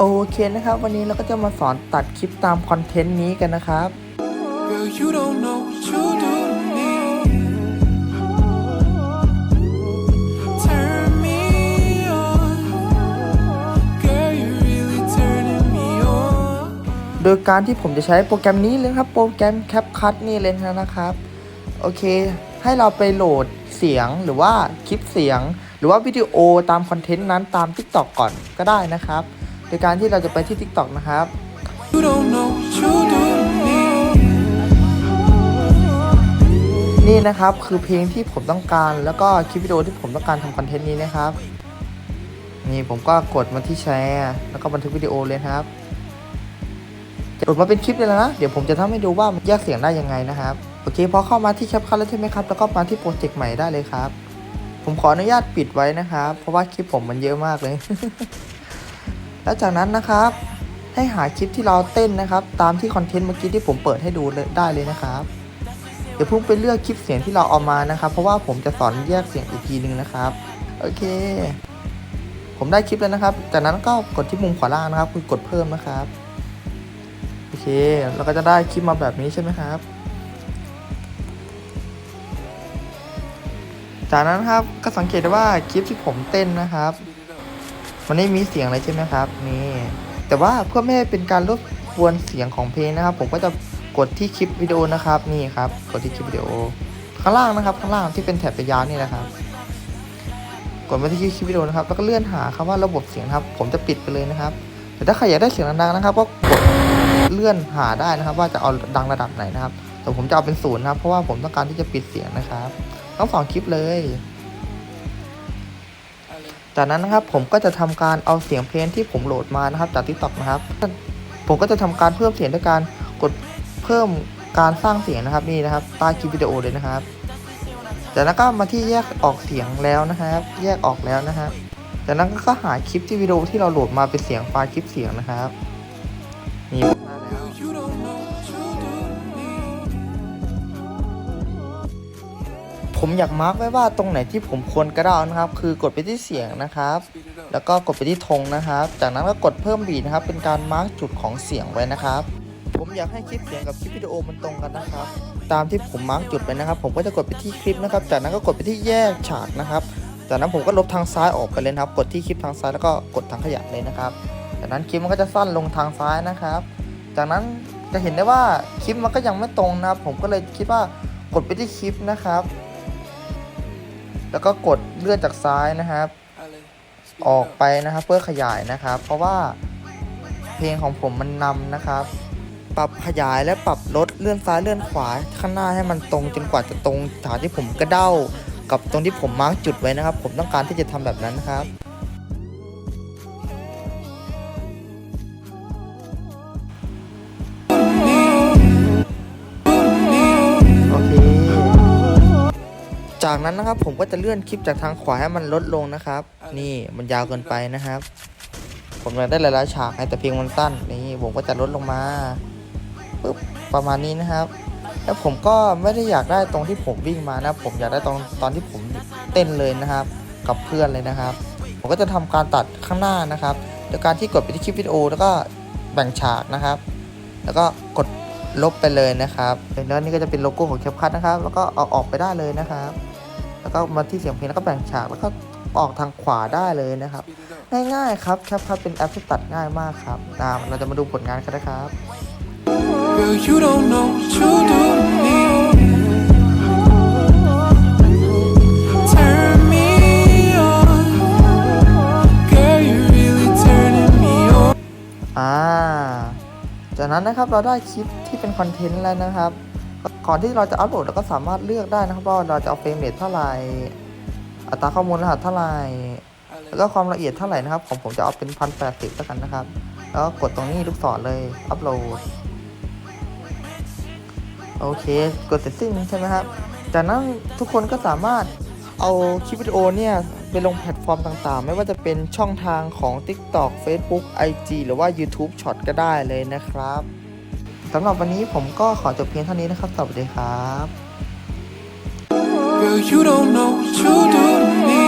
โอเคนะครับ วันนี้เราก็จะมาสอนตัดคลิปตามคอนเทนต์นี้กันนะครับ Girl, you don't know what you do to me. Turn me on. Girl, you really turning me on. โดยการที่ผมจะใช้โปรแกรมนี้เลยครับโปรแกรม CapCut นี่เลยนะครับ โอเค ให้เราไปโหลดเสียงหรือว่าคลิปเสียง หรือว่าวิดีโอตามคอนเทนต์นั้นตาม TikTok ก่อนก็ได้นะครับ โดยการที่เราจะไปที่ TikTok นะครับ You don't know what you do to me. นี่นะครับคือเพลงที่ผมต้องการ แล้วก็คลิปวิดีโอที่ผมต้องการทำคอนเทนต์นี้นะครับ นี่ผมก็กดมาที่แชร์ แล้วก็บันทึกวิดีโอเลยครับจะกดมาเป็นคลิปเลยนะ เดี๋ยวผมจะทำให้ดูว่ามันแยกเสียงได้ยังไงนะครับ โอเคพอเข้ามาที่แคปคัทแล้วใช่ไหมครับ แล้วก็มาที่โปรเจกต์ใหม่ได้เลยครับ ผมขออนุญาตปิดไว้นะครับ เพราะว่าคลิปผมมันเยอะมากเลย แล้วจากนั้นนะครับ ให้หาคลิปที่เราเต้นนะครับ ตามที่คอนเทนต์เมื่อกี้ที่ผมเปิดให้ดูเลยได้เลยนะครับเดี๋ยวพิ่งไปเลือกคลิปเสียงที่เราเอามานะครับ เพราะว่าผมจะสอนแยกเสียงอีกทีหนึ่งนะครับโอเค ผมได้คลิปแล้วนะครับ จากนั้นก็กดที่มุมขวาล่างนะครับคือกดเพิ่มนะครับโอเคเราก็จะได้คลิปมาแบบนี้ใช่ไหมครับ จากนั้นครับก็สังเกตได้ว่าคลิปที่ผมเต้นนะครับ มันไม่มีเสียงอะไรใช่ไหมครับนี่แต่ว่าเพื่อไม่ให้เป็นการรบกวนเสียงของเพลงนะครับ ผมก็จะกดที่คลิปวิดีโอนะครับนี่ครับกดที่คลิปวิดีโอ ข้างล่างนะครับ ข้างล่างที่เป็นแถบระยะนี่นะครับ กดมาที่คลิปวิดีโอนะครับ แล้วก็เลื่อนหาคำว่าระบบเสียงครับ ผมจะปิดไปเลยนะครับแต่ถ้าใครอยากได้เสียงดังๆนะครับ ก็กดเลื่อนหาได้นะครับ ว่าจะเอาดังระดับไหนนะครับแต่ผมจะเอาเป็นศูนย์นะครับเพราะว่าผมต้องการที่จะปิดเสียงนะครับทั้งสองคลิปเลย จากนั้นนะครับผมก็จะทำการเอาเสียงเพลงที่ผมโหลดมานะครับจาก TikTok นะครับ ผมก็จะทำการเพิ่มเสียงด้วยการกดเพิ่มการสร้างเสียงนะครับนี่นะครับใต้คลิปวิดีโอเลยนะครับ จากนั้นก็มาที่แยกออกเสียงแล้วนะครับ แยกออกแล้วนะครับจากนั้นก็หาคลิปที่วิดีโอที่เราโหลดมาเป็นเสียงไฟล์คลิปเสียงนะครับนี่ ผมอยากมาร์กไว้ว่าตรงไหนที่ผมควรกระดานะครับ คือกดไปที่เสียงนะครับ แล้วก็กดไปที่ธงนะครับ จากนั้นก็กดเพิ่มบีทนะครับ เป็นการมาร์กจุดของเสียงไว้นะครับ ผมอยากให้คลิปเสียงกับคลิปวิดีโอมันตรงกันนะครับ ตามที่ผมมาร์กจุดไปนะครับ ผมก็จะกดไปที่คลิปนะครับ จากนั้นก็กดไปที่แยกฉากนะครับ จากนั้นผมก็ลบทางซ้ายออกไปเลยครับ กดที่คลิปทางซ้ายแล้วก็กดทางขยะเลยนะครับ จากนั้นคลิปมันก็จะสั้นลงทางซ้ายนะครับ จากนั้นจะเห็นได้ว่าคลิปมันก็ยังไม่ตรงนะครับ ผมก็เลยคิดว่ากดไปที่คลิปนะครับ แล้วก็กดเลื่อนจากซ้ายนะครับ Ale, speed อ it อก up. ไปนะครับเพื่อขยายนะครับ เพราะว่าเพลงของผมมันนำนะครับ ปรับขยายและปรับลดเลื่อนซ้ายเลื่อนขวาข้างหน้าให้มันตรงจนกว่าจะตรงฐานที่ผมกระเด้า กับตรงที่ผมมาร์กจุดไว้นะครับ ผมต้องการที่จะทำแบบนั้นนะครับ จากนั้นนะครับผมก็จะเลื่อนคลิปจากทางขวาให้มันลดลงนะครับ นี่มันยาวเกินไปนะครับ ผมอยากได้หลายๆฉากไงแต่เพลงมันสั้นนี่ผมก็จะลดลงมาปึ๊บประมาณนี้นะครับ แล้วผมก็ไม่ได้อยากได้ตรงที่ผมวิ่งมานะ ผมอยากได้ตรงตอนที่ผมเต้นเลยนะครับ กับเพื่อนเลยนะครับ ผมก็จะทำการตัดข้างหน้านะครับโดยการที่กดไปที่คลิปวิดีโอแล้วก็แบ่งฉากนะครับ แล้วก็กดลบไปเลยนะครับแล้วนี่ก็จะเป็นโลโก้ของแคปคัทนะครับ แล้วก็เอาออกไปได้เลยนะครับ แล้วก็มาที่เสียงเพลงแล้วก็แบ่งฉากแล้วก็ออกทางขวาได้เลยนะครับ Speed it up. ง่ายๆครับแคปคัทเป็นแอปที่ตัดง่ายมากครับนะเราจะมาดูผลงานกันนะครับ Girl, you don't know what you do to me. Turn me on. Girl, you really turning me on. อ่า จากนั้นนะครับเราได้คลิปที่เป็นคอนเทนต์แล้วนะครับ ก่อนที่เราจะอัปโหลดเราก็สามารถเลือกได้นะครับว่าเราจะเอาเฟรมเรทเท่าไหร่อัตราข้อมูลรหัสเท่าไหร่แล้วก็ความละเอียดเท่าไหร่นะครับของผมจะเอาเป็นพันแปดสิบแล้วกันนะครับ แล้วก็กดตรงนี้ลูกศรเลยอัปโหลดโอเค กดเสร็จสิ้นใช่ไหมครับ จากนั้นทุกคนก็สามารถเอาคลิปวิดีโอเนี่ยไปลงแพลตฟอร์มต่างๆ ไม่ว่าจะเป็นช่องทางของ TikTok Facebook IG หรือว่า YouTube Short ก็ได้เลยนะครับ สำหรับวันนี้ผมก็ขอจบเพียงเท่านี้นะครับ สวัสดีครับ Girl, you don't know what you do to me.